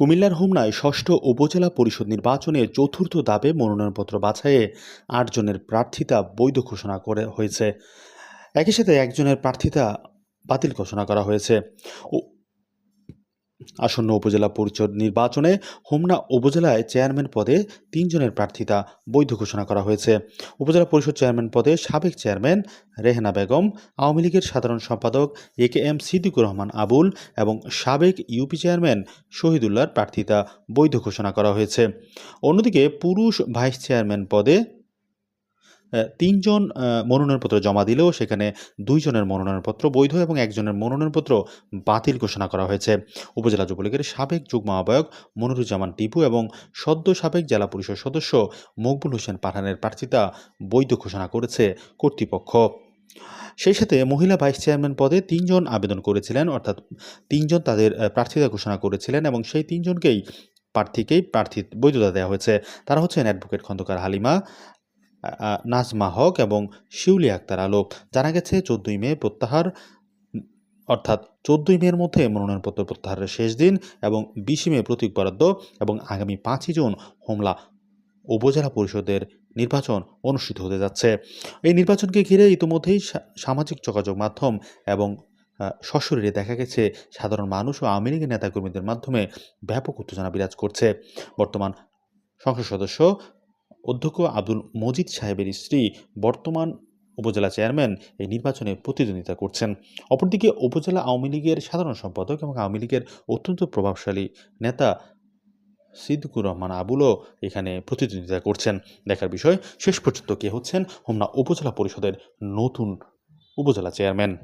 কুমিল্লার হোমনায় ষষ্ঠ উপজেলা পরিষদ নির্বাচনে চতুর্থ দাবে মনোনয়নপত্র বাছাইয়ে আটজনের প্রার্থিতা বৈধ ঘোষণা করে হয়েছে। একই সাথে একজনের প্রার্থিতা বাতিল ঘোষণা করা হয়েছে। আসন্ন উপজেলা পরিষদ নির্বাচনে হোমনা উপজেলায় চেয়ারম্যান পদে তিনজনের প্রার্থিতা বৈধ ঘোষণা করা হয়েছে। উপজেলা পরিষদ চেয়ারম্যান পদে সাবেক চেয়ারম্যান রেহেনা বেগম, আওয়ামী লীগের সাধারণ সম্পাদক A K M Siddiqur Rahman Abul এবং সাবেক ইউপি চেয়ারম্যান শহীদুল্লাহর প্রার্থিতা বৈধ ঘোষণা করা হয়েছে। অন্যদিকে পুরুষ ভাইস চেয়ারম্যান পদে তিনজন মনোনয়নপত্র জমা দিলেও সেখানে দুইজনের মনোনয়নপত্র বৈধ এবং একজনের মনোনয়নপত্র বাতিল ঘোষণা করা হয়েছে। উপজেলা যুবলীগের সাবেক যুগ্ম আহ্বায়ক মনিরুজ্জামান টিপু এবং সদ্য সাবেক জেলা পরিষদ সদস্য মকবুল হোসেন পাঠানের প্রার্থিতা বৈধ ঘোষণা করেছে কর্তৃপক্ষ। সেই সাথে মহিলা ভাইস চেয়ারম্যান পদে তিনজন আবেদন করেছিলেন, অর্থাৎ তিনজন তাদের প্রার্থিতা ঘোষণা করেছিলেন এবং সেই তিনজনকেই প্রার্থীকেই প্রার্থী বৈধতা দেওয়া হয়েছে। তারা হচ্ছেন অ্যাডভোকেট খন্দকার হালিমা নাজমা হক এবং শিউলি আক্তার আলো। জানা গেছে, চোদ্দই মে প্রত্যাহার, অর্থাৎ চোদ্দই মের মধ্যে মনোনয়নপত্র প্রত্যাহারের শেষ দিন এবং বিশে মে প্রতীক বরাদ্দ এবং আগামী পাঁচই জুন হোমলা উপজেলা পরিষদের নির্বাচন অনুষ্ঠিত হতে যাচ্ছে। এই নির্বাচনকে ঘিরে ইতিমধ্যেই সামাজিক যোগাযোগ মাধ্যম এবং সশরীরে দেখা গেছে, সাধারণ মানুষ ও আওয়ামী লীগের নেতাকর্মীদের মাধ্যমে ব্যাপক উত্তেজনা বিরাজ করছে। বর্তমান সংসদ সদস্য অধ্যক্ষ আব্দুল মজিদ সাহেবের স্ত্রী, বর্তমান উপজেলা চেয়ারম্যান, এই নির্বাচনে প্রতিদ্বন্দ্বিতা করছেন। অপরদিকে উপজেলা আওয়ামী লীগের সাধারণ সম্পাদক এবং আওয়ামী লীগের অত্যন্ত প্রভাবশালী নেতা সিদ্দিকুর রহমান আবুলও এখানে প্রতিদ্বন্দ্বিতা করছেন। দেখার বিষয়, শেষ পর্যন্ত কে হচ্ছেন হোমনা উপজেলা পরিষদের নতুন উপজেলা চেয়ারম্যান।